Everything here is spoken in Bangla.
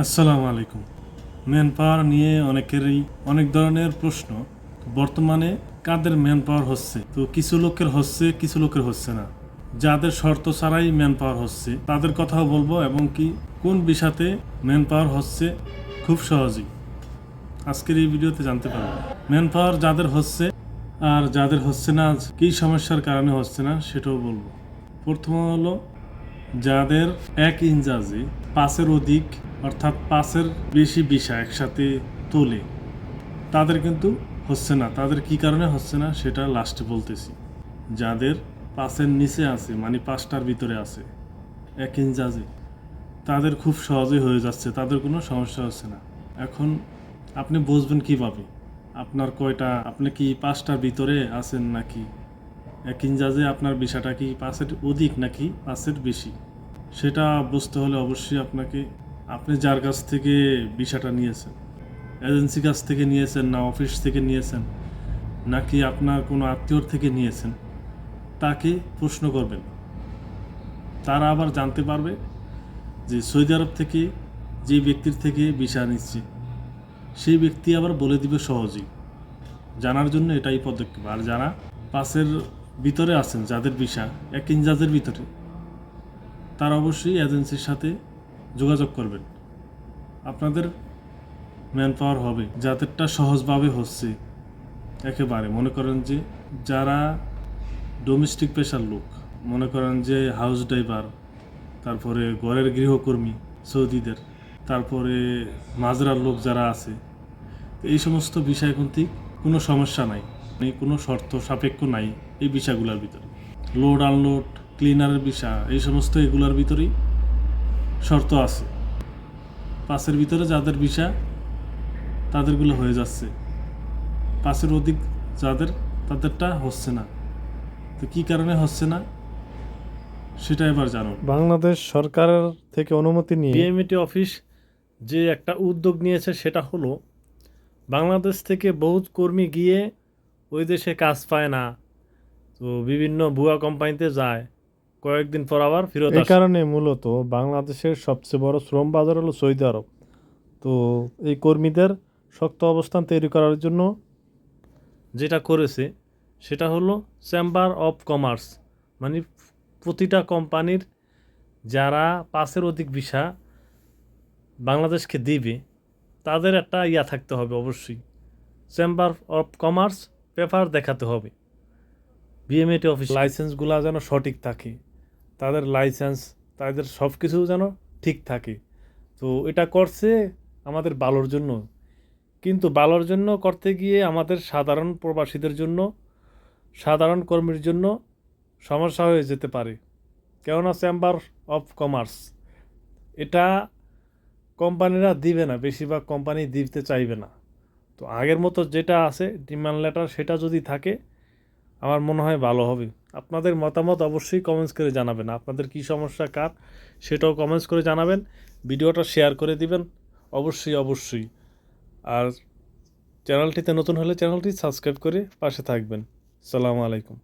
আসসালামু আলাইকুম। ম্যান পাওয়ার নিয়ে অনেকেরই অনেক ধরনের প্রশ্ন। বর্তমানে কাদের ম্যান পাওয়ার হচ্ছে? তো কিছু লোকের হচ্ছে, কিছু লোকের হচ্ছে না। যাদের শর্ত ছাড়াই ম্যান পাওয়ার হচ্ছে, তাদের কথাও বলব এবং কি কোন বিষাতে ম্যান পাওয়ার হচ্ছে খুব সহজেই। আজকের এই ভিডিওতে জানতে পারব। ম্যান পাওয়ার যাদের হচ্ছে আর যাদের হচ্ছে না কী সমস্যার কারণে হচ্ছে না, সেটাও বলব। প্রথম হলো, যাদের এক ইঞ্চাজে পাঁচের অধিক অর্থাৎ পাঁচের বেশি বিষা একসাথে তোলে। তাদের কিন্তু হচ্ছে না। তাদের কি কারণে হচ্ছে না সেটা লাস্টে বলতেছি। যাদের পাঁচের নিচে আছে মানে পাঁচটার ভিতরে আছে, এক ইঞ্চাজে তাদের খুব সহজে হয়ে যাচ্ছে। তাদের কোনো সমস্যা হচ্ছে না। এখন আপনি বুঝবেন কীভাবে? আপনার কয়টা, আপনি কি পাঁচটার ভিতরে আছেন নাকি? এক ইঞ্জাজে আপনার বিষাটা কি পাঁচের অধিক নাকি পাঁচের বেশি? সেটা বুঝতে হলে অবশ্যই আপনাকে আপনি যার কাছ থেকে বিষয়টা নিয়েছেন, এজেন্সি কাছ থেকে নিয়েছেন না অফিস থেকে নিয়েছেন, নাকি আপনার কোনো আত্মীয়র থেকে নিয়েছেন, তাকে প্রশ্ন করবেন। তারা আবার জানতে পারবে যে সৌদি আরব থেকে যে ব্যক্তির থেকে ভিসা নিচ্ছে, সেই ব্যক্তি আবার বলে দিবে সহজেই। জানার জন্য এটাই পদক্ষেপ। আর যারা পাশের ভিতরে আছেন, যাদের ভিসা, এক ইঞ্জাজের ভিতরে, তারা অবশ্যই এজেন্সির সাথে যোগাযোগ করবেন। আপনাদের ম্যান পাওয়ার হবে যাদেরটা সহজভাবে হচ্ছে। একেবারে মনে করেন যে যারা ডোমেস্টিক পেশার লোক, মনে করেন যে হাউস ড্রাইভার তারপরে ঘরের গৃহকর্মী, সৌদিদের, তারপরে মাজরার লোক যারা আছে, এই সমস্ত বিষয় কিন্তু কোনো সমস্যা নাই। মানে কোনো শর্ত সাপেক্ষ নাই এই বিষয়গুলোর ভিতরে। লোড আনলোড ক্লিনারের বিষয়, এই সমস্ত এগুলোর ভিতরেই শর্ত আছে। পাসের ভিতরে যাদের বিষা তাদেরগুলো হয়ে যাচ্ছে। পাসের অধিক যাদের তাদেরটা হচ্ছে না। তো কী কারণে হচ্ছে না? সেটা এবার জানো বাংলাদেশ সরকারের থেকে অনুমতি নিয়ে বিএমইটি অফিস যে একটা উদ্যোগ নিয়েছে সেটা হলো বাংলাদেশ থেকে বহুত কর্মী গিয়ে ওই দেশে কাজ পায় না। তো বিভিন্ন ভুয়া কোম্পানিতে যায়। কয়েকদিন পর আবার ফেরত এই কারণে মূলত বাংলাদেশের সবচেয়ে বড় শ্রম বাজার হলো সৌদি আরব। তো এই কর্মীদের শক্ত অবস্থান তৈরি করার জন্য যেটা করেছে সেটা হলো চেম্বার অফ কমার্স মানে প্রতিটা কোম্পানির যারা পাঁচের অধিক ভিসা বাংলাদেশকে দিবে তাদের একটা ইয়া থাকতে হবে অবশ্যই। চেম্বার অফ কমার্স পেপার দেখাতে হবে। বিএমএটি অফিস লাইসেন্সগুলো যেন সঠিক থাকে। তাদের লাইসেন্স তাদের সব কিছু যেন ঠিক থাকে। তো এটা করছে আমাদের ভালোর জন্য। কিন্তু ভালোর জন্য করতে গিয়ে আমাদের সাধারণ প্রবাসীদের জন্য, সাধারণ কর্মীর জন্য সমস্যা হয়ে যেতে পারে। কেননা চেম্বার অফ কমার্স এটা কোম্পানিরা দিবে না, বেশিরভাগ কোম্পানি দিতে চাইবে না। তো আগের মতো যেটা আছে ডিমান্ড লেটার সেটা যদি থাকে, আমার মনে হয় ভালো হবে। আপনাদের মতামত অবশ্যই কমেন্টস করে জানাবেন। আপনাদের কি সমস্যা, কার? সেটাও কমেন্টস করে জানাবেন। ভিডিওটা শেয়ার করে দিবেন। অবশ্যই অবশ্যই। আর চ্যানেলটিতে নতুন হলে চ্যানেলটি সাবস্ক্রাইব করে পাশে থাকবেন। সালামু আলাইকুম।